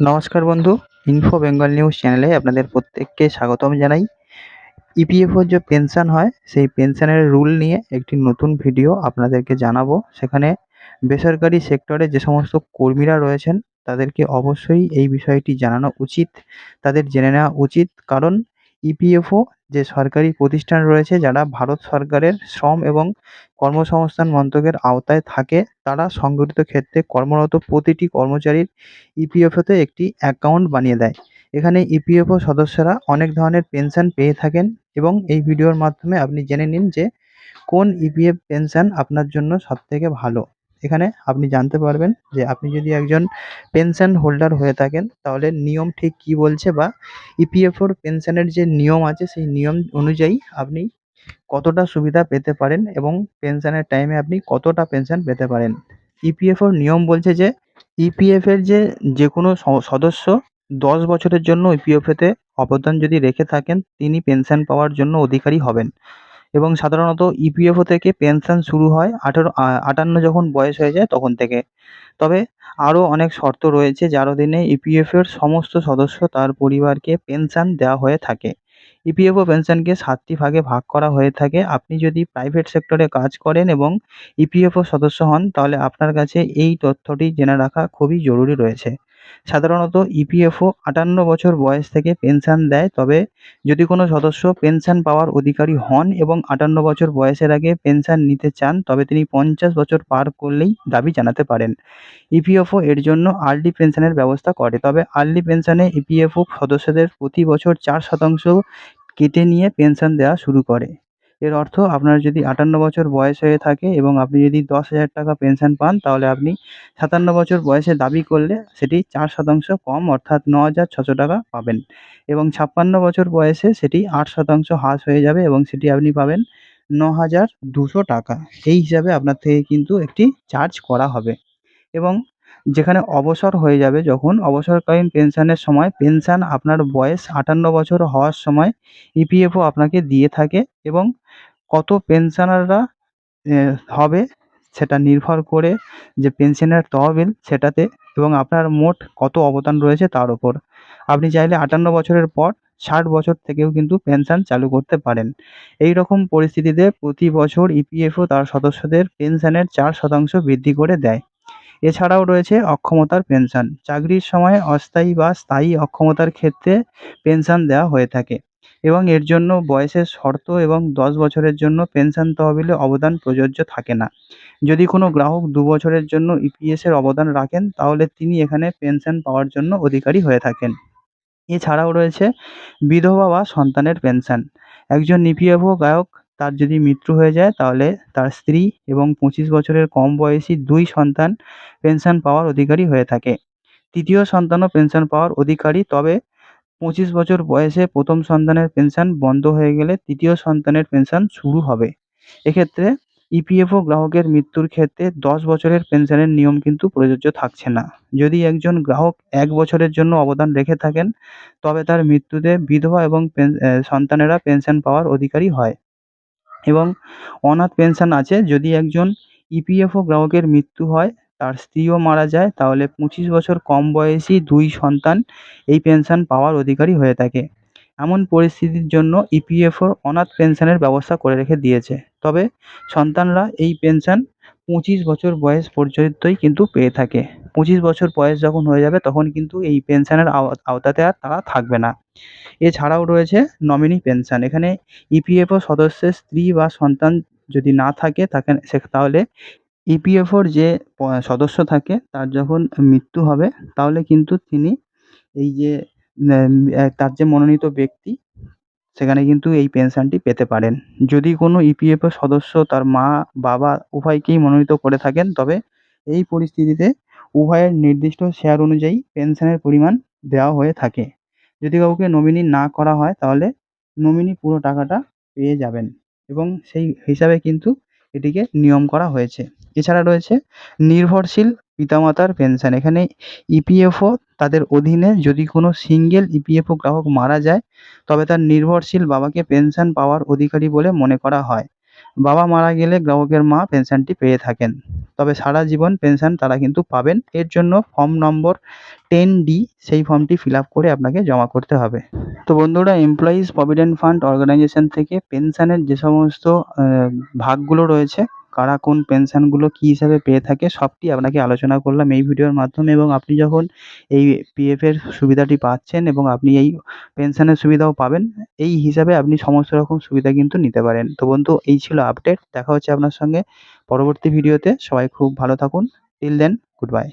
নমস্কার বন্ধু info Bengal news চ্যানেলে আপনাদের প্রত্যেককে স্বাগতম জানাই। ইপিএফও যে পেনশন হয়, সেই পেনশনের রুল নিয়ে একটি নতুন ভিডিও আপনাদেরকে জানাব। সেখানে বেসরকারি সেক্টরে যে সমস্ত কর্মীরা রয়েছেন, তাদেরকে অবশ্যই এই বিষয়টি জানানো উচিত। তাদের জেনে নেওয়া উচিত, কারণ ইপিএফও যে সরকারি প্রতিষ্ঠান রয়েছে, যারা ভারত সরকারের শ্রম এবং কর্মসংস্থান মন্ত্রকের আওতায় থাকে, তারা সংগঠিত ক্ষেত্রে কর্মরত প্রতিটি কর্মচারীর ইপিএফওতে একটি অ্যাকাউন্ট বানিয়ে দেয়। এখানে ইপিএফও সদস্যরা অনেক ধরনের পেনশন পেয়ে থাকেন এবং এই ভিডিওর মাধ্যমে আপনি জেনে নিন যে কোন ইপিএফ পেনশন আপনার জন্য সবথেকে ভালো। এখানে আপনি জানতে পারবেন যে আপনি যদি একজন পেনশন হোল্ডার হয়ে থাকেন, তাহলে নিয়ম ঠিক কী বলছে বা ইপিএফওর পেনশনের যে নিয়ম আছে, সেই নিয়ম অনুযায়ী আপনি কতটা সুবিধা পেতে পারেন এবং পেনশনের টাইমে আপনি কতটা পেনশন পেতে পারেন। ইপিএফওর নিয়ম বলছে যে ইপিএফের যে যে কোনো সদস্য দশ বছরের জন্য ইপিএফেতে অবদান যদি রেখে থাকেন, তিনি পেনশন পাওয়ার জন্য অধিকারী হবেন। এবং সাধারণত ইপিএফও থেকে পেনশন শুরু হয় আঠারো আটান্ন যখন বয়স হয়ে যায় তখন থেকে। তবে আরও অনেক শর্ত রয়েছে যার অধীনে ইপিএফের সমস্ত সদস্য তার পরিবারকে পেনশন দেওয়া হয়ে থাকে। ইপিএফও পেনশনকে সাতটি ভাগে ভাগ করা হয়ে থাকে। আপনি যদি প্রাইভেট সেক্টরে কাজ করেন এবং ইপিএফও সদস্য হন, তাহলে আপনার কাছে এই তথ্যটি জেনে রাখা খুবই জরুরি রয়েছে। সাধারণত ইপিএফও আটান্ন বছর বয়স থেকে পেনশন দেয়, তবে যদি কোনো সদস্য পেনশন পাওয়ার অধিকারী হন এবং আটান্ন বছর বয়সের আগে পেনশন নিতে চান, তবে তিনি পঞ্চাশ বছর পার করলেই দাবি জানাতে পারেন। ইপিএফও এর জন্য আর্লি পেনশনের ব্যবস্থা করে, তবে আর্লি পেনশনে ইপিএফও সদস্যদের প্রতি বছর চার শতাংশ কেটে নিয়ে পেনশন দেওয়া শুরু করে। এর অর্থ আপনার যদি আটান্ন বছর বয়স হয়ে থাকে এবং আপনি যদি দশ হাজার টাকা পেনশন পান, তাহলে আপনি সাতান্ন বছর বয়সে দাবি করলে সেটি চার শতাংশ কম, অর্থাৎ ন হাজার ছশো টাকা পাবেন। এবং ছাপ্পান্ন বছর বয়সে সেটি আট শতাংশ হ্রাস হয়ে যাবে এবং সেটি আপনি পাবেন ন হাজার দুশো টাকা। এই হিসাবে আপনার থেকে কিন্তু একটি চার্জ করা হবে। এবং যেখানে অবসর হয়ে যাবে যখন অবসরকালীন পেনশনের সময়, পেনশন আপনার বয়স আটান্ন বছর হওয়ার সময় ইপিএফও আপনাকে দিয়ে থাকে এবং কত পেনশনাররা হবে সেটা নির্ভর করে যে পেনশনের তহবিল সেটাতে এবং আপনার মোট কত অবদান রয়েছে তার ওপর। আপনি চাইলে আটান্ন বছরের পর ষাট বছর থেকেও কিন্তু পেনশন চালু করতে পারেন। এই রকম পরিস্থিতিতে প্রতি বছর ইপিএফও তার সদস্যদের পেনশনের চার শতাংশ বৃদ্ধি করে দেয়। এছাড়াও রয়েছে অক্ষমতার পেনশন। চাকরির সময় অস্থায়ী বা স্থায়ী অক্ষমতার ক্ষেত্রে পেনশন দেওয়া হয়ে থাকে এবং এর জন্য বয়সের শর্ত এবং দশ বছরের জন্য পেনশন তহবিলে অবদান প্রযোজ্য থাকে না। যদি কোনো গ্রাহক দু বছরের জন্য ইপিএসের অবদান রাখেন, তাহলে তিনি এখানে পেনশন পাওয়ার জন্য অধিকারী হয়ে থাকেন। এছাড়াও রয়েছে বিধবা বা সন্তানের পেনশন। একজন ইপিএফও গায়ক তার যদি মৃত্যু হয়ে যায়, তাহলে তার স্ত্রী এবং পঁচিশ বছরের কম বয়সী দুই সন্তান পেনশন পাওয়ার অধিকারী হয়ে থাকে। তৃতীয় সন্তানও পেনশন পাওয়ার অধিকারী, তবে পঁচিশ বছর বয়সে প্রথম সন্তানের পেনশন বন্ধ হয়ে গেলে তৃতীয় সন্তানের পেনশন শুরু হবে। এক্ষেত্রে ইপিএফও গ্রাহকের মৃত্যুর ক্ষেত্রে দশ বছরের পেনশনের নিয়ম কিন্তু প্রযোজ্য থাকছে না। যদি একজন গ্রাহক এক বছরের জন্য অবদান রেখে থাকেন, তবে তার মৃত্যুতে বিধবা এবং সন্তানেরা পেনশন পাওয়ার অধিকারী হয়। এবং অনাথ পেনশন আছে। যদি একজন ইপিএফও গ্রাহকের মৃত্যু হয়, তার স্ত্রীও মারা যায়, তাহলে পঁচিশ বছর কম বয়সী দুই সন্তান এই পেনশন পাওয়ার অধিকারী হয়ে থাকে। এমন পরিস্থিতির জন্য ইপিএফও অনাথ পেনশনের ব্যবস্থা করে রেখে দিয়েছে। তবে সন্তানরা এই পেনশন পঁচিশ বছর বয়স পর্যন্তই কিন্তু পেয়ে থাকে। পঁচিশ বছর বয়স যখন হয়ে যাবে, তখন কিন্তু এই পেনশনের আওতাতে আর তারা থাকবে না। এছাড়াও রয়েছে নমিনি পেনশন। এখানে ইপিএফও সদস্যের স্ত্রী বা সন্তান যদি না থাকে, তাকে তাহলে ইপিএফওর যে সদস্য থাকে, তার যখন মৃত্যু হবে, তাহলে কিন্তু তিনি এই যে তার যে মনোনীত ব্যক্তি সেখানে কিন্তু এই পেনশনটি পেতে পারেন। যদি কোনো ইপিএফও সদস্য তার মা, বাবা উভয়কেই মনোনীত করে থাকেন, তবে এই পরিস্থিতিতে উভয়ের নির্দিষ্ট শেয়ার অনুযায়ী পেনশনের পরিমাণ দেওয়া হয়ে থাকে। যদি কাউকে নমিনি না করা হয়, তাহলে নমিনি পুরো টাকাটা পেয়ে যাবেন এবং সেই হিসাবে কিন্তু এটিকে নিয়ম করা হয়েছে। এছাড়া রয়েছে নির্ভরশীল পিতামাতার পেনশন। এখানে ইপিএফও তাদের অধীনে যদি কোনো সিঙ্গেল ইপিএফও গ্রাহক মারা যায়, তবে তার নির্ভরশীল বাবাকে পেনশন পাওয়ার অধিকারী বলে মনে করা হয়। বাবা মারা গেলে গ্রাহকের মা পেনশনটি পেয়ে থাকেন। তবে সারা জীবন পেনশন তারা কিন্তু পাবেন। এর জন্য ফর্ম নম্বর টেন ডি সেই ফর্মটি ফিল করে আপনাকে জমা করতে হবে। তো বন্ধুরা এমপ্লয়িজ প্রভিডেন্ট ফান্ড অর্গানাইজেশন থেকে পেনশনের যে সমস্ত ভাগগুলো রয়েছে কারা কোন পেনশনগুলো কী হিসাবে পেয়ে থাকে সবটি আপনাকে আলোচনা করলাম এই ভিডিওর মাধ্যমে এবং আপনি যখন এই পিএফের সুবিধাটি পাচ্ছেন এবং আপনি এই পেনশনের সুবিধাও পাবেন, এই হিসাবে আপনি সমস্ত রকম সুবিধা কিন্তু নিতে পারেন। তো বন্ধু, এই ছিল আপডেট দেখা হচ্ছে আপনার সঙ্গে পরবর্তী ভিডিওতে। সবাই খুব ভালো থাকুন। Till then good bye